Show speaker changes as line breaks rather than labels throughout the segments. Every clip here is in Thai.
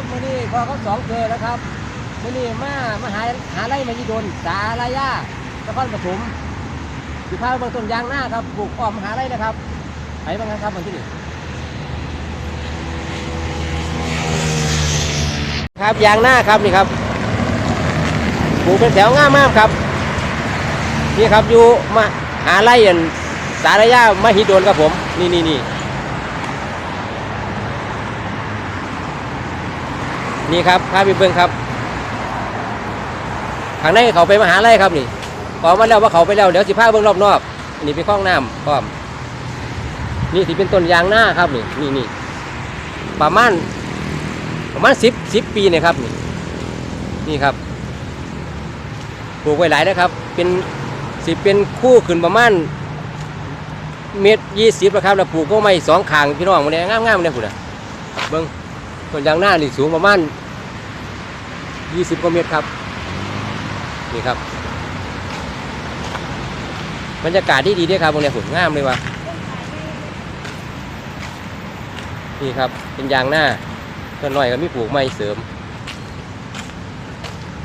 ครับมื่อนี้พอเขาสองเจอแล้วครับมื่อนี้มามาหาหาไร่มายีดนสาลายานครปฐมอยู่ภาคเบื้องต้นยางหน้าครับปลูกอ้อมหาไร่นะครับไปบ้างครับวันที่นี่ครับยางหน้าครับนี่ครับปลูกเป็นแถวง่ามมากครับนี่ครับอยู่มาหาไร่อันสาลายามหิดลครับผม นี่นี่นี่ นี่ครับพาไปเบิ่งครับข้างในเขาไปมหาไร่ครับนี่ออกมาแล้วว่าเขาไปแล้วเดี๋ยวสิพาเบิ่งรอบนอกนี่เป็นคลองน้ำพร้อมนี่ที่เป็นต้นยางหน้าครับนี่นี่นี่ประมาณประมาณสิบสิบปีเนี่ยครับนี่นี่ครับปลูกไว้หลายนะครับเป็นสิเป็นคู่ขึ้นประมาณเมตรยี่สิบนะครับแล้วปลูกก็ไม่สองขางพี่น้องมันเนี่ยง่ามๆเนี่ยคุณนะเบิ้ง ต้นยางหน้านี่สูงประมาณยี่สิบกว่าเมตรครับ นี่ครับบรรยากาศที่ดีด้วยครับตรงนี้ผมงามเลยว่ะนี่ครับ เป็นยางหน้าต้นหน้อยก็มีปลูกไม้เสริม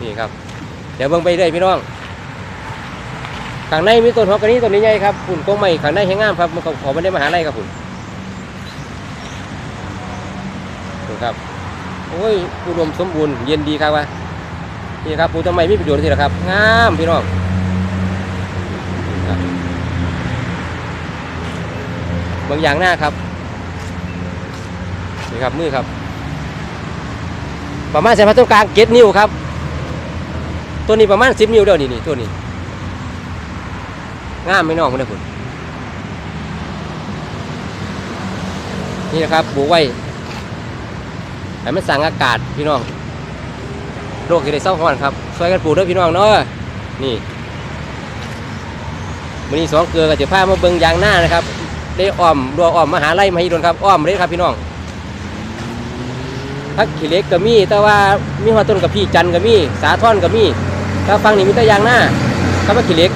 นี่ครับ เดี๋ยวเบิ่งไปเรื่อยพี่น้องข้างในมีต้นฮอกกานี่ต้นนี้ใหญ่ครับฝุ่นกงใหม่ข้างในแห้งงามครับมันขาขอไม่ได้มาหาไรครับฝุ่นดู ครับ โอ้ยอุดมสมบูรณ์เย็นดีครับวะนี่ครับปลูกต้นไม้มีประโยชน์ที่ละครับ งามพี่น้องบางอย่างหน้าครับนี่ครับมือครับประมาณเส้นผ่าตรงกลางเจ็ดนิ้วครับ ตัวนี้ประมาณสิบนิ้วเดียวนี่นี่ตัวนี้งามไม่น้องมันเลยคุณนี่นะครับปลูกไว้ ให้มันสั่งอากาศพี่น้องโรคที่ได้เศร้าห้อนครับช่วยกันปลูกด้วยพี่น้องเนาะนี่มันนี้สองเกลือกับจะพามาเบิงยางหน้านะครับ ได้อ้อมดัวอ้อมมหาไร่มาให้ดนครับอ้อมเลยครับพี่น้องพักขี้เล็กก็มีแต่ว่ามีหัวต้นกับพี่จันทร์ก็มีสาท่อนก็มีถ้าฟังนี่มีแต่ยางหน้าครับว่าขี้เล็ก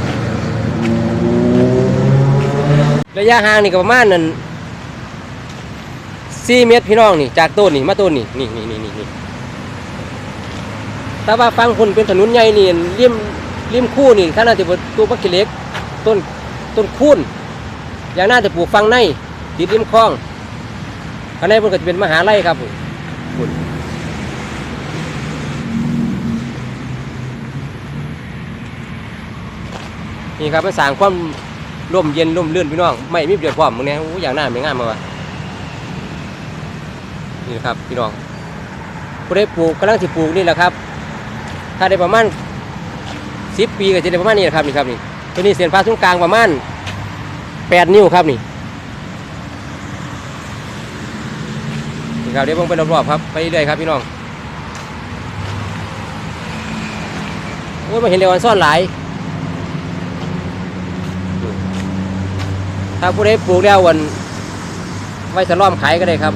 ระยะห่างนี่ก็ประมาณนั้น สี่เมตรพี่น้องนี่จากต้นนี่มาต้นนี่นี่นี่นี่นี่นี่แต่ว่าฟังคนเป็นถนนใหญ่นี่เลี่ยมเลี่ยมคู่นี่ข้างหน้าจะเป็นตัวปักกิเล็กต้นต้นคูนอย่างน่าจะปลูกฟังในติดริมคลองข้างในมันก็จะเป็นมหาไร่ครับคุณนี่ครับมันสร้างความร่มเย็นร่มเลื่อนพี่น้อง ไม่มีประโยชน์พร้อมมึงเนี่ยอู้อย่างหน้าไม่งามมาวะ นี่นะครับพี่น้องผู้ได้ปลูกกำลังที่ปลูกนี่แหละครับ ถ้าได้ประมาณสิบปีก็จะได้ประมาณนี้แหละครับนี่ครับนี่ตัวนี้เส้นผ่าศูนย์กลางประมาณแปดนิ้วครับนี่นี่ครับเดี๋ยวผมไปรอบๆครับไปเรื่อยครับพี่น้องโอ้ยมาเห็นเร็วอันซ่อนหลายถ้าผู้ใดปลูกแล้ววันไว้สล้อมขายก็ได้ครับ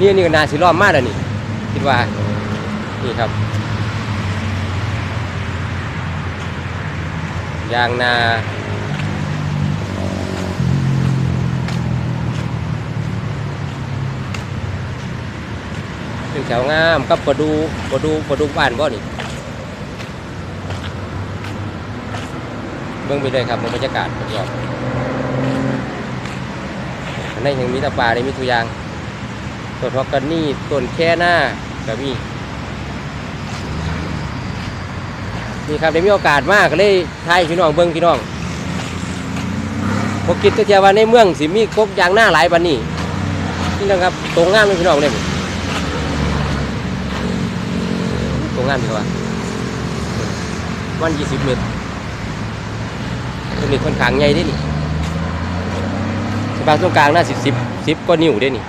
นี่นี่ก็นาสิล้อมมากเลยนี่คิดว่านี่ครับยางนาเป็นแถวงามกับประดูประดูประดูบ้านบ่นี่เบื้องไปเลยครับบรรยากาศรอบๆอันนี้ยังมีตะปาได้มีทุยาง ต้นฮอกกันนี่ต้นแค่หน้าก็มีนี่ครับได้มีโอกาสมากเลยทายพี่น้องเบิ้งพี่น้องพอคิดก็เทียว่าในเมืองสิมีครบอย่างหน้าหลายปันนี้นี่นะครับตรงงามเลยพี่น้องเลยตรงงามดีกว่าวันยี่สิบเมตรตัวนี้ค่อนข้างใหญ่ด้นี่สปางตรงกลางหน่าสิบสิบสิบก็นิ้วด้นี่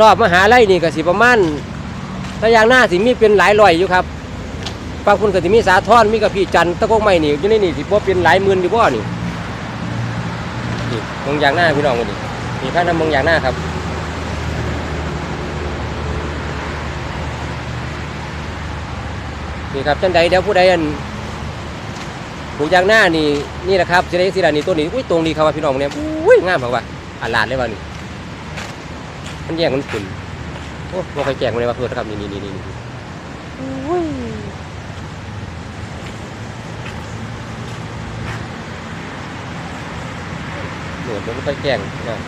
รอบมหาลัยนี่ก็สิประมาณถ้าย่างหน้าสิมีเป็นหลายร้อยอยู่ครับบางคนก็สิมีสาทอนมีกระพี่จันตะกกไม้นี่อยู่ในนี่สิบ่เป็นหลายหมื่นอยู่บ่นี่นี่มองอย่างหน้าพี่น้องกันนี่นี่พระนำมองอย่างหน้าครับนี่ครับท่านใดเดี๋ยวผู้ใดอันปลูกยางหน้านี่นี่แหละครับจะได้สิล่ะนี่ต้นนี้อุ้ยตรงนี้ครับว่าพี่น้องเนี่ยอุ้ยงามครับว่าอลาดเลยว่านี่ มันแย่งมันขึ้นโอ้บ่ค่อยแจกมาเลยว่าเพื่อนครับนี่นี่นี่นี่อุ้ยเหมือนมันไม่ค่อยแจ้งนะ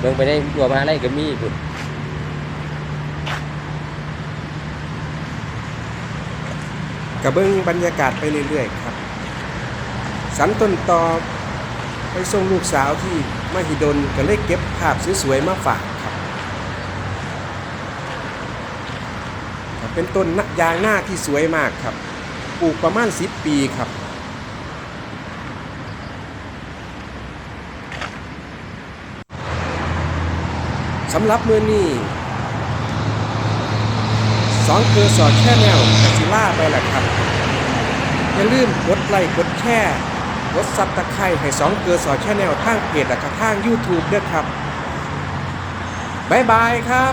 เบิ่งไปได้ดัวมาไร่ก็มีพุ่น
กระเบื้องบรรยากาศไปเรื่อยๆครับ สันต้นตอ ไปส่งลูกสาวที่มหิดลก็เลยเก็บภาพสวยๆมาฝากครับเป็นต้นยางหน้าที่สวยมากครับปลูกประมาณ10ปีครับสำหรับมือนี้สองเกลือสอดแช่แนวกัซิล่าไปแหละครับ อย่าลืมกดไลค์กดแชร์ กดซับตะไคร้ให้สองเกลือสอดแชนแนลทางเพจและก็ทางยูทูบด้วยครับ บ๊ายบายครับ